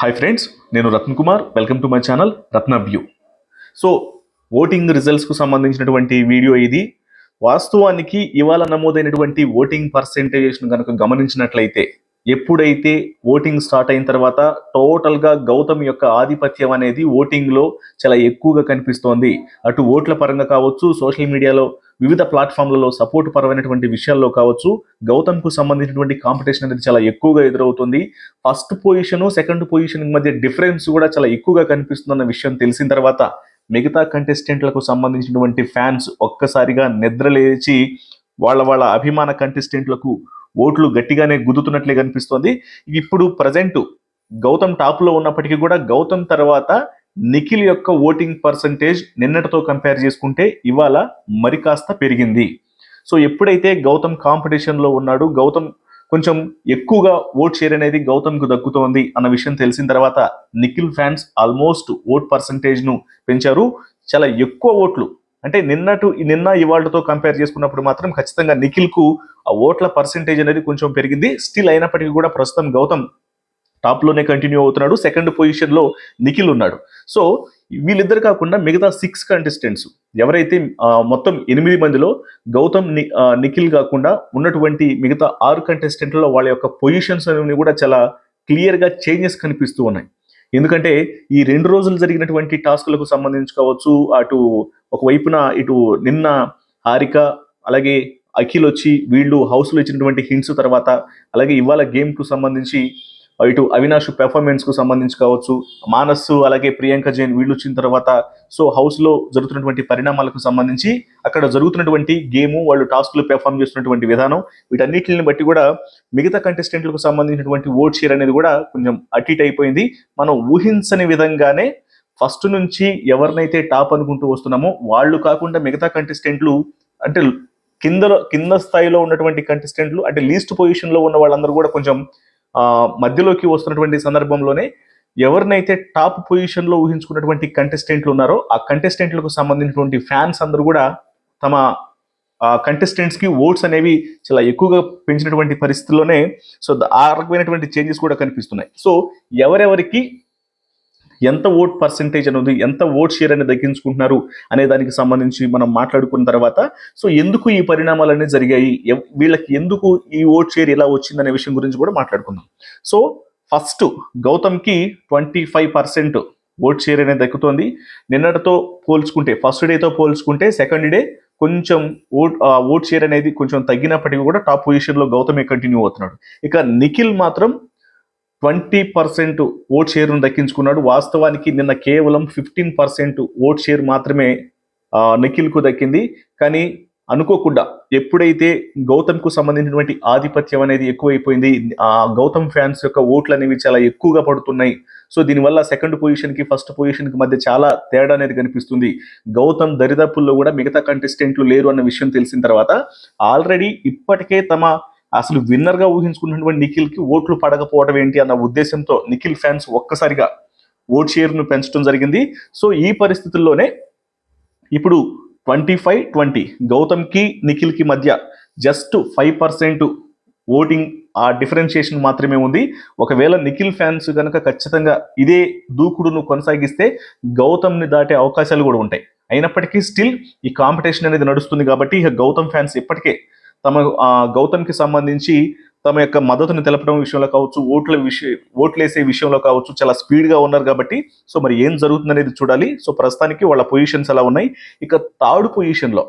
Hi friends నేను Ratan Kumar. Welcome to my channel Ratna view so voting రిజల్ట్స్కు సంబంధించినటువంటి video ఇది. వాస్తవానికి ఇవాళ నమోదైనటువంటి ఓటింగ్ పర్సెంటేజ్ను కనుక గమనించినట్లయితే ఎప్పుడైతే ఓటింగ్ స్టార్ట్ అయిన తర్వాత టోటల్గా గౌతమ్ యొక్క ఆధిపత్యం అనేది ఓటింగ్లో చాలా ఎక్కువగా కనిపిస్తోంది. అటు ఓట్ల పరంగా కావచ్చు సోషల్ మీడియాలో వివిధ ప్లాట్ఫామ్లలో సపోర్ట్ పరమైనటువంటి విషయాల్లో కావచ్చు గౌతమ్కు సంబంధించినటువంటి కాంపిటీషన్ అనేది చాలా ఎక్కువగా ఎదురవుతుంది. ఫస్ట్ పొజిషన్ సెకండ్ పొజిషన్ మధ్య డిఫరెన్స్ కూడా చాలా ఎక్కువగా కనిపిస్తుందన్న విషయం తెలిసిన తర్వాత మిగతా కంటెస్టెంట్లకు సంబంధించినటువంటి ఫ్యాన్స్ ఒక్కసారిగా నిద్రలేచి వాళ్ళ వాళ్ళ అభిమాన కంటెస్టెంట్లకు ఓట్లు గట్టిగానే గుద్దుతున్నట్లే కనిపిస్తోంది. ఇప్పుడు ప్రజెంట్ గౌతమ్ టాప్లో ఉన్నప్పటికీ కూడా గౌతమ్ తర్వాత నిఖిల్ యొక్క ఓటింగ్ పర్సంటేజ్ నిన్నటితో కంపేర్ చేసుకుంటే ఇవాళ మరి కాస్త పెరిగింది. సో ఎప్పుడైతే గౌతమ్ కాంపిటీషన్లో ఉన్నాడు గౌతమ్ కొంచెం ఎక్కువగా ఓట్ షేర్ అనేది గౌతమ్కు దక్కుతోంది అన్న విషయం తెలిసిన తర్వాత నిఖిల్ ఫ్యాన్స్ ఆల్మోస్ట్ ఓట్ పర్సంటేజ్ను పెంచారు. చాలా ఎక్కువ ఓట్లు అంటే నిన్నటు నిన్న ఇవాళతో కంపేర్ చేసుకున్నప్పుడు మాత్రం ఖచ్చితంగా నిఖిల్కు ఆ ఓట్ల పర్సంటేజ్ అనేది కొంచెం పెరిగింది. స్టిల్ అయినప్పటికీ కూడా ప్రస్తుతం గౌతమ్ టాప్లోనే కంటిన్యూ అవుతున్నాడు. సెకండ్ పొజిషన్లో నిఖిల్ ఉన్నాడు. సో వీళ్ళిద్దరు కాకుండా మిగతా సిక్స్ కంటెస్టెంట్స్ ఎవరైతే మొత్తం ఎనిమిది మందిలో గౌతమ్ నిఖిల్ కాకుండా ఉన్నటువంటి మిగతా ఆరు కంటెస్టెంట్లలో వాళ్ళ యొక్క పొజిషన్స్ అనేవి కూడా చాలా క్లియర్గా చేంజెస్ కనిపిస్తూ ఉన్నాయి. ఎందుకంటే ఈ రెండు రోజులు జరిగినటువంటి టాస్క్లకు సంబంధించి కావచ్చు అటు ఒకవైపున ఇటు నిన్న హారిక అలాగే అఖిల్ వచ్చి వీళ్ళు హౌస్లో ఇచ్చినటువంటి హింట్స్ తర్వాత అలాగే ఇవాళ గేమ్కు సంబంధించి ఇటు అవినాష్ పెర్ఫార్మెన్స్కు సంబంధించి కావచ్చు మానస్ అలాగే ప్రియాంక జైన్ వీళ్ళు వచ్చిన తర్వాత సో హౌస్లో జరుగుతున్నటువంటి పరిణామాలకు సంబంధించి అక్కడ జరుగుతున్నటువంటి గేమ్ వాళ్ళు టాస్క్లు పెర్ఫామ్ చేస్తున్నటువంటి విధానం వీటన్నిటిని బట్టి కూడా మిగతా కంటెస్టెంట్లకు సంబంధించినటువంటి ఓట్ షేర్ అనేది కూడా కొంచెం అటు ఇటు అయిపోయింది. మనం ఊహించని విధంగానే ఫస్ట్ నుంచి ఎవరినైతే టాప్ అనుకుంటూ వస్తున్నామో వాళ్ళు కాకుండా మిగతా కంటెస్టెంట్లు అంటే కింద కింద స్థాయిలో ఉన్నటువంటి కంటెస్టెంట్లు అంటే లీస్ట్ పొజిషన్లో ఉన్న వాళ్ళందరూ కూడా కొంచెం మధ్యలోకి వస్తున్నటువంటి సందర్భంలోనే ఎవరినైతే టాప్ పొజిషన్లో ఊహించుకున్నటువంటి కంటెస్టెంట్లు ఉన్నారో ఆ కంటెస్టెంట్లకు సంబంధించినటువంటి ఫ్యాన్స్ అందరూ కూడా తమ కంటెస్టెంట్స్కి ఓట్స్ అనేవి చాలా ఎక్కువగా పెంచినటువంటి పరిస్థితుల్లోనే సో ద- ఆ రకమైనటువంటి చేంజెస్ కూడా కనిపిస్తున్నాయి. సో ఎవరెవరికి ఎంత ఓట్ పర్సెంటేజ్ అనేది ఎంత ఓట్ షేర్ అనేది దక్కించుకుంటున్నారు అనే దానికి సంబంధించి మనం మాట్లాడుకున్న తర్వాత సో ఎందుకు ఈ పరిణామాలు అనేవి జరిగాయి వీళ్ళకి ఎందుకు ఈ ఓట్ షేర్ ఇలా వచ్చిందనే విషయం గురించి కూడా మాట్లాడుకుందాం. So first గౌతమ్కి twenty five percent vote share అనేది దక్కుతోంది. నిన్నటితో పోల్చుకుంటే ఫస్ట్ డేతో పోల్చుకుంటే సెకండ్ డే కొంచెం ఓట్ ఓట్ షేర్ అనేది కొంచెం తగ్గినప్పటికీ కూడా టాప్ పొజిషన్లో గౌతమే కంటిన్యూ అవుతున్నాడు. ఇక నిఖిల్ మాత్రం ట్వంటీ పర్సెంట్ ఓట్ షేర్ను దక్కించుకున్నాడు. వాస్తవానికి నిన్న కేవలం ఫిఫ్టీన్ పర్సెంట్ ఓట్ షేర్ మాత్రమే నిఖిల్కు దక్కింది. కానీ అనుకోకుండా ఎప్పుడైతే గౌతమ్కు సంబంధించినటువంటి ఆధిపత్యం అనేది ఎక్కువైపోయింది ఆ గౌతమ్ ఫ్యాన్స్ యొక్క ఓట్లు అనేవి చాలా ఎక్కువగా పడుతున్నాయి. సో దీనివల్ల సెకండ్ పొజిషన్కి ఫస్ట్ పొజిషన్కి మధ్య చాలా తేడా అనేది కనిపిస్తుంది. గౌతమ్ దరిదాపుల్లో కూడా మిగతా కంటెస్టెంట్లు లేరు అన్న విషయం తెలిసిన తర్వాత ఆల్రెడీ ఇప్పటికే తమ అసలు విన్నర్గా ఊహించుకున్నటువంటి నిఖిల్కి ఓట్లు పడకపోవడం ఏంటి అన్న ఉద్దేశంతో నిఖిల్ ఫ్యాన్స్ ఒక్కసారిగా ఓట్ షేర్ను పెంచడం జరిగింది. సో ఈ పరిస్థితుల్లోనే ఇప్పుడు ట్వంటీ ఫైవ్ ట్వంటీ గౌతమ్కి నిఖిల్కి మధ్య జస్ట్ ఫైవ్ పర్సెంట్ ఓటింగ్ ఆ డిఫరెన్షియేషన్ మాత్రమే ఉంది. ఒకవేళ నిఖిల్ ఫ్యాన్స్ కనుక ఖచ్చితంగా ఇదే దూకుడును కొనసాగిస్తే గౌతమ్ని దాటే అవకాశాలు కూడా ఉంటాయి. అయినప్పటికీ స్టిల్ ఈ కాంపిటీషన్ అనేది నడుస్తుంది కాబట్టి ఇక గౌతమ్ ఫ్యాన్స్ ఇప్పటికే తమ ఆ, గౌతమ్కి సంబంధించి తమ యొక్క మద్దతును తెలపడం విషయంలో కావచ్చు ఓట్ల విషయ ఓట్లేసే విషయంలో కావచ్చు చాలా స్పీడ్గా ఉన్నారు కాబట్టి సో మరి ఏం జరుగుతుంది అనేది చూడాలి. సో ప్రస్తుతానికి వాళ్ళ పొజిషన్స్ ఎలా ఉన్నాయి. ఇక థర్డ్ పొజిషన్లో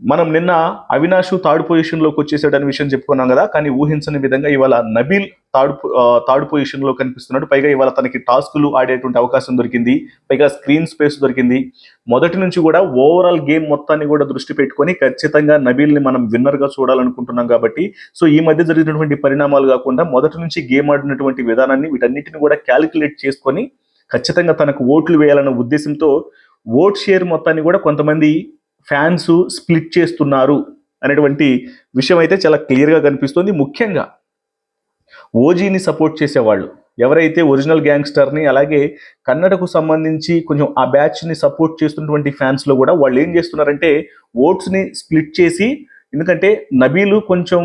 మనం నిన్న అవినాష్ థర్డ్ పొజిషన్లోకి వచ్చేసాడు అనే విషయం చెప్పుకున్నాం కదా కానీ ఊహించని విధంగా ఇవాళ నబీల్ థర్డ్ థర్డ్ పొజిషన్లో కనిపిస్తున్నాడు. పైగా ఇవాళ తనకి టాస్కులు ఆడేటువంటి అవకాశం దొరికింది. పైగా స్క్రీన్ స్పేస్ దొరికింది. మొదటి నుంచి కూడా ఓవరాల్ గేమ్ మొత్తాన్ని కూడా దృష్టి పెట్టుకొని ఖచ్చితంగా నబీల్ని మనం విన్నర్గా చూడాలనుకుంటున్నాం కాబట్టి సో ఈ మధ్య జరిగినటువంటి పరిణామాలు కాకుండా మొదటి నుంచి గేమ్ ఆడినటువంటి విధానాన్ని వీటన్నిటిని కూడా క్యాలిక్యులేట్ చేసుకొని ఖచ్చితంగా తనకు ఓట్లు వేయాలన్న ఉద్దేశంతో ఓట్ షేర్ మొత్తాన్ని కూడా కొంతమంది ఫ్యాన్స్ స్ప్లిట్ చేస్తున్నారు అనేటువంటి విషయం అయితే చాలా క్లియర్గా కనిపిస్తుంది. ముఖ్యంగా ఓజీని సపోర్ట్ చేసేవాళ్ళు. ఎవరైతే ఒరిజినల్ గ్యాంగ్స్టర్ని అలాగే కన్నడకు సంబంధించి కొంచెం ఆ బ్యాచ్ని సపోర్ట్ చేస్తున్నటువంటి ఫ్యాన్స్లో కూడా వాళ్ళు ఏం చేస్తున్నారంటే ఓట్స్ని స్ప్లిట్ చేసి ఎందుకంటే నబీలు కొంచెం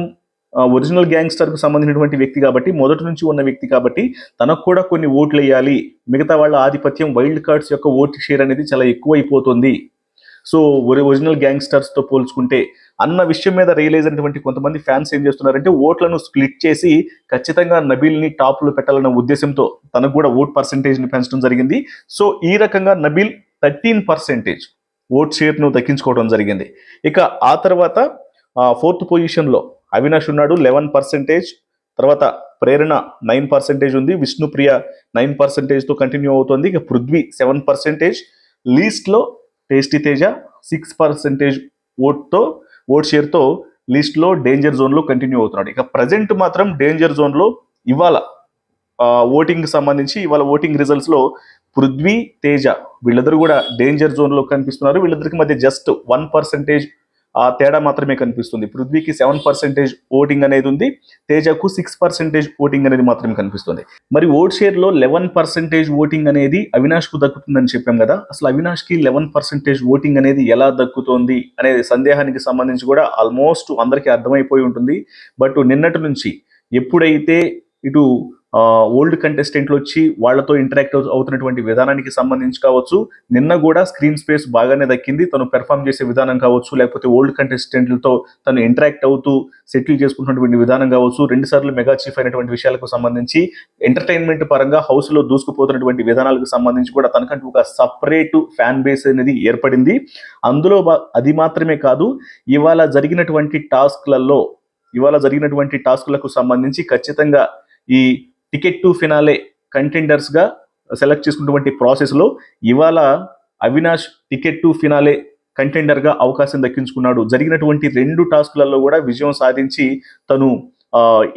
ఒరిజినల్ గ్యాంగ్స్టర్కు సంబంధించినటువంటి వ్యక్తి కాబట్టి మొదటి నుంచి ఉన్న వ్యక్తి కాబట్టి తనకు కూడా కొన్ని ఓట్లు వేయాలి మిగతా వాళ్ళ ఆధిపత్యం వైల్డ్ కార్డ్స్ యొక్క ఓటు షేర్ అనేది చాలా ఎక్కువైపోతుంది. సో ఒరిజినల్ గ్యాంగ్స్టర్స్తో పోల్చుకుంటే అన్న విషయం మీద రియలైజ్ అయినటువంటి కొంతమంది ఫ్యాన్స్ ఏం చేస్తున్నారంటే ఓట్లను స్ప్లిట్ చేసి ఖచ్చితంగా నబీల్ని టాప్లో పెట్టాలన్న ఉద్దేశంతో తనకు కూడా ఓట్ పర్సంటేజ్ని పెంచడం జరిగింది. సో ఈ రకంగా నబీల్ థర్టీన్ పర్సెంటేజ్ ఓట్ షేర్ను దక్కించుకోవడం జరిగింది. ఇక ఆ తర్వాత ఫోర్త్ పొజిషన్లో అవినాష్ ఉన్నాడు లెవెన్ పర్సెంటేజ్ తర్వాత ప్రేరణ నైన్ పర్సెంటేజ్ ఉంది విష్ణుప్రియ నైన్ పర్సెంటేజ్తో కంటిన్యూ అవుతుంది. ఇక పృథ్వీ సెవెన్ పర్సెంటేజ్ లీస్ట్లో టేస్టీ తేజ సిక్స్ పర్సెంటేజ్ ఓట్తో ఓట్ షేర్తో లిస్ట్లో డేంజర్ జోన్లో కంటిన్యూ అవుతున్నాడు. ఇక ప్రజెంట్ మాత్రం డేంజర్ జోన్లో ఇవాళ ఓటింగ్ సంబంధించి ఇవాళ ఓటింగ్ రిజల్ట్స్లో పృథ్వీ తేజ వీళ్ళిద్దరు కూడా డేంజర్ జోన్లో కనిపిస్తున్నారు. వీళ్ళిద్దరికి మధ్య జస్ట్ వన్ పర్సెంటేజ్ ఆ తేడా మాత్రమే కనిపిస్తుంది. పృథ్వీకి సెవెన్ పర్సెంటేజ్ ఓటింగ్ అనేది ఉంది. తేజకు సిక్స్ పర్సెంటేజ్ ఓటింగ్ అనేది మాత్రమే కనిపిస్తుంది. మరి ఓట్ షేర్లో లెవెన్ పర్సెంటేజ్ ఓటింగ్ అనేది అవినాష్కు దక్కుతుందని చెప్పాం కదా. అసలు అవినాష్కి లెవెన్ పర్సెంటేజ్ ఓటింగ్ అనేది ఎలా దక్కుతోంది అనే సందేహానికి సంబంధించి కూడా ఆల్మోస్ట్ అందరికీ అర్థమైపోయి ఉంటుంది. బట్ నిన్నటి నుంచి ఎప్పుడైతే ఇటు ఓల్డ్ కంటెస్టెంట్లు వచ్చి వాళ్ళతో ఇంటరాక్ట్ అవుతున్నటువంటి విధానానికి సంబంధించి కావచ్చు నిన్న కూడా స్క్రీన్ స్పేస్ బాగానే దక్కింది. తను పెర్ఫామ్ చేసే విధానం కావచ్చు లేకపోతే ఓల్డ్ కంటెస్టెంట్లతో తను ఇంటరాక్ట్ అవుతూ సెటిల్ చేసుకున్నటువంటి విధానం కావచ్చు రెండు సార్లు మెగా చీఫ్ అయినటువంటి విషయాలకు సంబంధించి ఎంటర్టైన్మెంట్ పరంగా హౌస్లో దూసుకుపోతున్నటువంటి విధానాలకు సంబంధించి కూడా తనకంటూ ఒక సపరేట్ ఫ్యాన్ బేస్ అనేది ఏర్పడింది. అందులో బా- అది మాత్రమే కాదు ఇవాళ జరిగినటువంటి టాస్క్లలో ఇవాళ జరిగినటువంటి టాస్క్లకు సంబంధించి ఖచ్చితంగా ఈ టికెట్ టు ఫినాలే కంటెండర్స్గా సెలెక్ట్ చేసుకున్నటువంటి ప్రాసెస్లో ఇవాళ అవినాష్ టికెట్ టు ఫినాలే కంటెండర్గా అవకాశం దక్కించుకున్నాడు. జరిగినటువంటి రెండు టాస్క్లలో కూడా విజయం సాధించి తను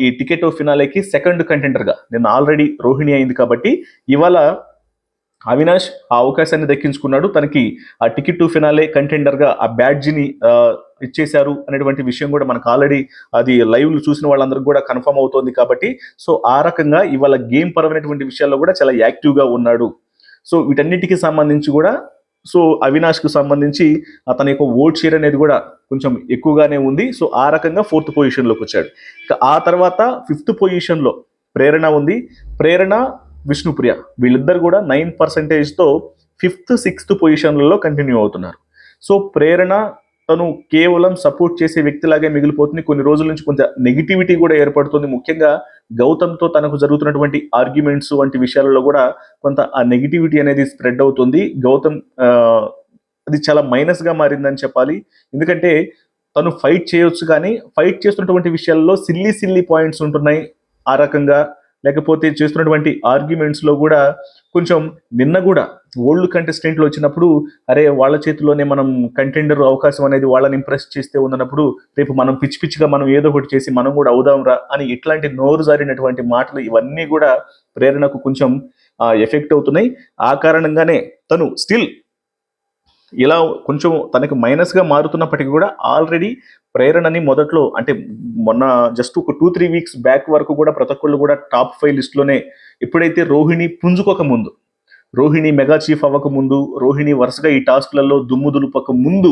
ఈ టికెట్ టు ఫినాలేకి సెకండ్ కంటెండర్గా నేను ఆల్రెడీ రోహిణి అయింది కాబట్టి ఇవాళ అవినాష్ ఆ అవకాశాన్ని దక్కించుకున్నాడు. తనకి ఆ టికెట్ టు ఫినాలే కంటెండర్గా ఆ బ్యాడ్జిని ఇచ్చేశారు అనేటువంటి విషయం కూడా మనకు ఆల్రెడీ అది లైవ్ చూసిన వాళ్ళందరికీ కూడా కన్ఫర్మ్ అవుతోంది కాబట్టి సో ఆ రకంగా ఇవాళ గేమ్ పరమైనటువంటి విషయాల్లో కూడా చాలా యాక్టివ్గా ఉన్నాడు. సో వీటన్నిటికీ సంబంధించి కూడా సో అవినాష్కు సంబంధించి అతని యొక్క ఓట్ షేర్ అనేది కూడా కొంచెం ఎక్కువగానే ఉంది. సో ఆ రకంగా ఫోర్త్ పొజిషన్లోకి వచ్చాడు. ఇక ఆ తర్వాత ఫిఫ్త్ పొజిషన్లో ప్రేరణ ఉంది. ప్రేరణ విష్ణుప్రియ. వీళ్ళిద్దరు కూడా నైన్ పర్సెంటేజ్తో ఫిఫ్త్ సిక్స్త్ పొజిషన్లలో కంటిన్యూ అవుతున్నారు. సో ప్రేరణ తను కేవలం సపోర్ట్ చేసే వ్యక్తిలాగే మిగిలిపోతుంది. కొన్ని రోజుల నుంచి కొంత నెగిటివిటీ కూడా ఏర్పడుతుంది. ముఖ్యంగా గౌతమ్తో తనకు జరుగుతున్నటువంటి ఆర్గ్యుమెంట్స్ వంటి విషయాలలో కూడా కొంత ఆ నెగిటివిటీ అనేది స్ప్రెడ్ అవుతుంది. గౌతమ్ అది చాలా మైనస్గా మారిందని చెప్పాలి. ఎందుకంటే తను ఫైట్ చేయొచ్చు కానీ ఫైట్ చేస్తున్నటువంటి విషయాల్లో సిల్లీ సిల్లీ పాయింట్స్ ఉంటున్నాయి ఆ రకంగా. లేకపోతే చేస్తున్నటువంటి ఆర్గ్యుమెంట్స్లో కూడా కొంచెం నిన్న కూడా ఓల్డ్ కంటెస్టెంట్లు వచ్చినప్పుడు అరే వాళ్ళ చేతిలోనే మనం కంటెండర్ అవకాశం అనేది వాళ్ళని ఇంప్రెస్ చేస్తే ఉన్నప్పుడు రేపు మనం పిచ్చి పిచ్చిగా మనం ఏదో ఒకటి చేసి మనం కూడా అవుదాంరా అని ఇట్లాంటి నోరు జారినటువంటి మాటలు ఇవన్నీ కూడా ప్రేరణకు కొంచెం ఎఫెక్ట్ అవుతున్నాయి. ఆ కారణంగానే తను స్టిల్ ఇలా కొంచెం తనకి మైనస్గా మారుతున్నప్పటికీ కూడా ఆల్రెడీ ప్రేరణని మొదట్లో అంటే మొన్న జస్ట్ ఒక టూ త్రీ వీక్స్ బ్యాక్ వరకు కూడా ప్రతి ఒక్కళ్ళు కూడా టాప్ ఫైవ్ లిస్ట్లోనే ఎప్పుడైతే రోహిణి పుంజుకోక ముందు రోహిణి మెగా చీఫ్ అవ్వక ముందు రోహిణి వరుసగా ఈ టాస్క్లలో దుమ్ము దులుపక ముందు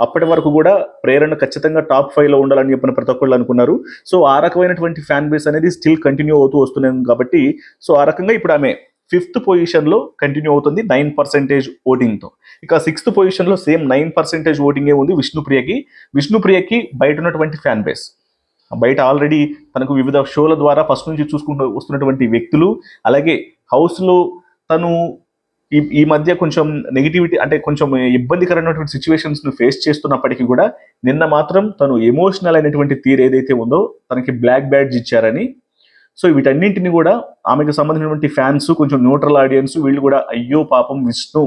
అప్పటి వరకు కూడా ప్రేరణ ఖచ్చితంగా టాప్ ఫైవ్లో ఉండాలని చెప్పిన ప్రతి ఒక్కళ్ళు అనుకున్నారు. సో ఆ రకమైనటువంటి ఫ్యాన్ బేస్ అనేది స్టిల్ కంటిన్యూ అవుతూ వస్తున్నాం కాబట్టి సో ఆ రకంగా ఇప్పుడు ఆమె ఫిఫ్త్ పొజిషన్లో కంటిన్యూ అవుతుంది నైన్ పర్సెంటేజ్ ఓటింగ్తో ఇక సిక్స్త్ పొజిషన్లో సేమ్ నైన్ పర్సెంటేజ్ ఓటింగే ఉంది విష్ణుప్రియకి. విష్ణుప్రియకి బయట ఉన్నటువంటి ఫ్యాన్ బేస్ బయట ఆల్రెడీ తనకు వివిధ షోల ద్వారా ఫస్ట్ నుంచి చూసుకుంటూ వస్తున్నటువంటి వ్యక్తులు అలాగే హౌస్లో తను ఈ ఈ మధ్య కొంచెం నెగిటివిటీ అంటే కొంచెం ఇబ్బందికరమైనటువంటి సిచ్యువేషన్స్ను ఫేస్ చేస్తున్నప్పటికీ కూడా నిన్న మాత్రం తను ఎమోషనల్ అయినటువంటి తీరు ఏదైతే ఉందో తనకి బ్లాక్ బ్యాడ్జ్ ఇచ్చారని. సో వీటన్నింటిని కూడా ఆమెకు సంబంధించినటువంటి ఫ్యాన్స్ కొంచెం న్యూట్రల్ ఆడియన్స్ వీళ్ళు కూడా అయ్యో పాపం విష్ణు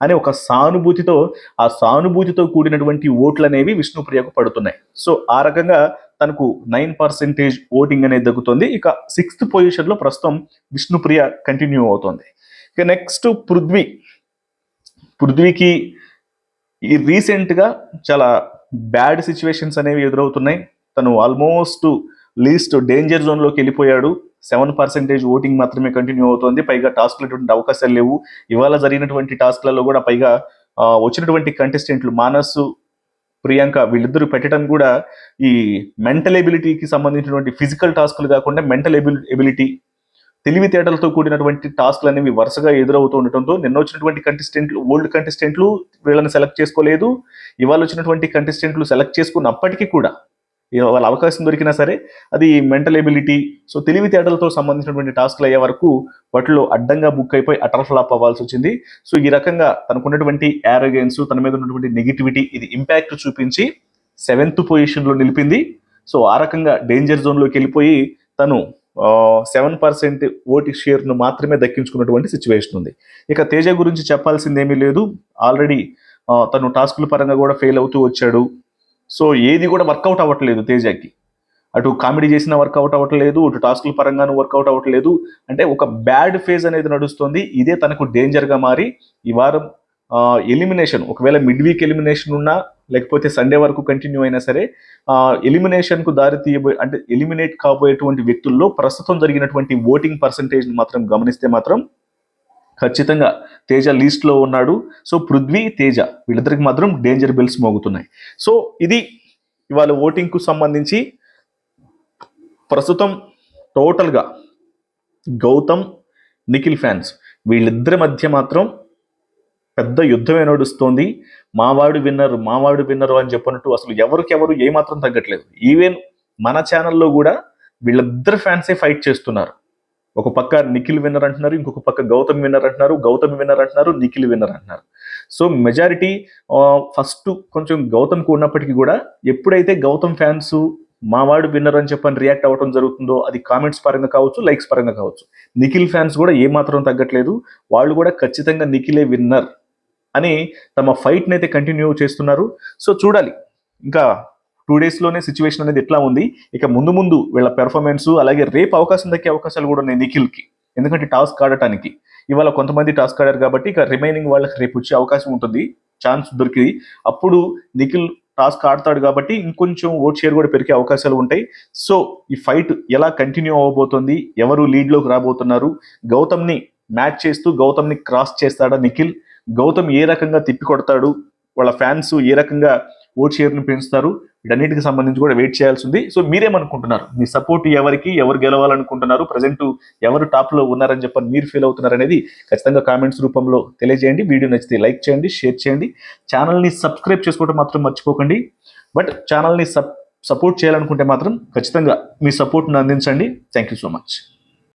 అనే ఒక సానుభూతితో ఆ సానుభూతితో కూడినటువంటి ఓట్లు అనేవి విష్ణుప్రియకు పడుతున్నాయి. సో ఆ రకంగా తనకు నైన్ పర్సెంటేజ్ ఓటింగ్ అనేది దక్కుతుంది. ఇక సిక్స్త్ పొజిషన్లో ప్రస్తుతం విష్ణుప్రియ కంటిన్యూ అవుతుంది. ఇక నెక్స్ట్ పృథ్వీ. పృథ్వీకి ఈ రీసెంట్గా చాలా బ్యాడ్ సిచ్యువేషన్స్ అనేవి ఎదురవుతున్నాయి. తను ఆల్మోస్ట్ లీస్ట్ డేంజర్ జోన్లోకి వెళ్ళిపోయాడు. సెవెన్ పర్సెంటేజ్ ఓటింగ్ మాత్రమే కంటిన్యూ అవుతోంది. పైగా టాస్క్లటువంటి అవకాశాలు లేవు. ఇవాళ జరిగినటువంటి టాస్క్లలో కూడా పైగా వచ్చినటువంటి కంటెస్టెంట్లు మానసు ప్రియాంక వీళ్ళిద్దరూ పెట్టడం కూడా ఈ మెంటల్ ఎబిలిటీకి సంబంధించినటువంటి ఫిజికల్ టాస్క్లు కాకుండా మెంటల్ ఎబిలిటీ తెలివితేటలతో కూడినటువంటి టాస్క్లు అనేవి వరుసగా ఎదురవుతూ ఉండటంతో నిన్న వచ్చినటువంటి కంటెస్టెంట్లు ఓల్డ్ కంటెస్టెంట్లు వీళ్ళని సెలెక్ట్ చేసుకోలేదు. ఇవాళ వచ్చినటువంటి కంటెస్టెంట్లు సెలెక్ట్ చేసుకున్నప్పటికీ కూడా వాళ్ళ అవకాశం దొరికినా సరే అది మెంటల్ ఎబిలిటీ సో తెలివితేటలతో సంబంధించినటువంటి టాస్క్లు అయ్యే వరకు వాటిలో అడ్డంగా బుక్ అయిపోయి అటర్ ఫ్లాప్ అవ్వాల్సి వచ్చింది. సో ఈ రకంగా తనకున్నటువంటి యారోగెన్స్ తన మీద ఉన్నటువంటి నెగిటివిటీ ఇది ఇంపాక్ట్ చూపించి సెవెంత్ పొజిషన్లో నిలిపింది. సో ఆ రకంగా డేంజర్ జోన్లోకి వెళ్ళిపోయి తను సెవెన్ పర్సెంట్ ఓటి షేర్ను మాత్రమే దక్కించుకున్నటువంటి సిచ్యువేషన్ ఉంది. ఇక తేజ గురించి చెప్పాల్సింది ఏమీ లేదు ఆల్రెడీ తను టాస్కుల పరంగా కూడా ఫెయిల్ అవుతూ వచ్చాడు. సో ఏది కూడా వర్కౌట్ అవ్వట్లేదు తేజకి. అటు కామెడీ చేసిన వర్కౌట్ అవ్వట్లేదు అటు టాస్కుల పరంగానూ వర్కౌట్ అవ్వట్లేదు. అంటే ఒక బ్యాడ్ ఫేజ్ అనేది నడుస్తుంది. ఇదే తనకు డేంజర్గా మారి ఈ వారం ఎలిమినేషన్ ఒకవేళ మిడ్ వీక్ ఎలిమినేషన్ ఉన్నా లేకపోతే సండే వరకు కంటిన్యూ అయినా సరే ఎలిమినేషన్కు దారి తీయబోయే అంటే ఎలిమినేట్ కాబోయేటువంటి వ్యక్తుల్లో ప్రస్తుతం జరిగినటువంటి ఓటింగ్ పర్సంటేజ్ మాత్రం గమనిస్తే మాత్రం ఖచ్చితంగా తేజ లీస్ట్లో ఉన్నాడు. సో పృథ్వీ తేజ వీళ్ళిద్దరికి మాత్రం డేంజర్ బిల్స్ మోగుతున్నాయి. సో ఇది ఇవాళ ఓటింగ్కు సంబంధించి ప్రస్తుతం టోటల్గా గౌతమ్ నిఖిల్ ఫ్యాన్స్ వీళ్ళిద్దరి మధ్య మాత్రం పెద్ద యుద్ధమే నడుస్తోంది. మావాడు విన్నరు మావాడు విన్నరు అని చెప్పినట్టు అసలు ఎవరికెవరు ఏమాత్రం తగ్గట్లేదు. ఈవెన్ మన ఛానల్లో కూడా వీళ్ళిద్దరు ఫ్యాన్సే ఫైట్ చేస్తున్నారు. ఒక పక్క నిఖిల్ విన్నర్ అంటున్నారు ఇంకొక పక్క గౌతమ్ విన్నర్ అంటున్నారు గౌతమ్ విన్నర్ అంటున్నారు నిఖిల్ విన్నర్ అంటున్నారు. సో మెజారిటీ ఫస్ట్ కొంచెం గౌతమ్కి ఉన్నప్పటికీ కూడా ఎప్పుడైతే గౌతమ్ ఫ్యాన్స్ మావాడు విన్నర్ అని చెప్పని రియాక్ట్ అవ్వడం జరుగుతుందో అది కామెంట్స్ పరంగా కావచ్చు లైక్స్ పరంగా కావచ్చు. నిఖిల్ ఫ్యాన్స్ కూడా ఏమాత్రం తగ్గట్లేదు. వాళ్ళు కూడా ఖచ్చితంగా నిఖిలే విన్నర్. అని తమ ఫైట్ని అయితే కంటిన్యూ చేస్తున్నారు. సో చూడాలి. ఇంకా టూ డేస్లోనే సిచ్యువేషన్ అనేది ఎట్లా ఉంది? ఇక ముందు ముందు వీళ్ళ పెర్ఫార్మెన్స్ అలాగే రేపు అవకాశం దక్కే అవకాశాలు కూడా ఉన్నాయి నిఖిల్కి. ఎందుకంటే టాస్క్ ఆడటానికి. ఇవాళ కొంతమంది టాస్క్ ఆడారు కాబట్టి ఇక రిమైనింగ్ వాళ్ళకి రేపు వచ్చే అవకాశం ఉంటుంది. ఛాన్స్ దొరికింది. అప్పుడు నిఖిల్ టాస్క్ ఆడతాడు కాబట్టి ఇంకొంచెం ఓట్ షేర్ కూడా పెరిగే అవకాశాలు ఉంటాయి. సో ఈ ఫైట్ ఎలా కంటిన్యూ అవ్వబోతుంది ఎవరు లీడ్లోకి రాబోతున్నారు? గౌతమ్ని మ్యాచ్ చేస్తూ గౌతమ్ని క్రాస్ చేస్తాడా నిఖిల్? గౌతమ్ ఏ రకంగా తిప్పి కొడతాడు వాళ్ళ ఫ్యాన్స్ ఏ రకంగా ఓట్ షేర్ని పెంచుతారు వీటన్నిటికి సంబంధించి కూడా వెయిట్ చేయాల్సి ఉంది సో మీరేమనుకుంటున్నారు? మీ సపోర్ట్ ఎవరికి ఎవరు గెలవాలనుకుంటున్నారు? ప్రజెంట్ ఎవరు టాప్లో ఉన్నారని చెప్పని మీరు ఫీల్ అవుతున్నారు అనేది ఖచ్చితంగా కామెంట్స్ రూపంలో తెలియజేయండి. వీడియో నచ్చితే లైక్ చేయండి షేర్ చేయండి. ఛానల్ని సబ్స్క్రైబ్ చేసుకోవడం మాత్రం మర్చిపోకండి. బట్ ఛానల్ని సప్ సపోర్ట్ చేయాలనుకుంటే మాత్రం ఖచ్చితంగా మీ సపోర్ట్ని అందించండి. Thank you so much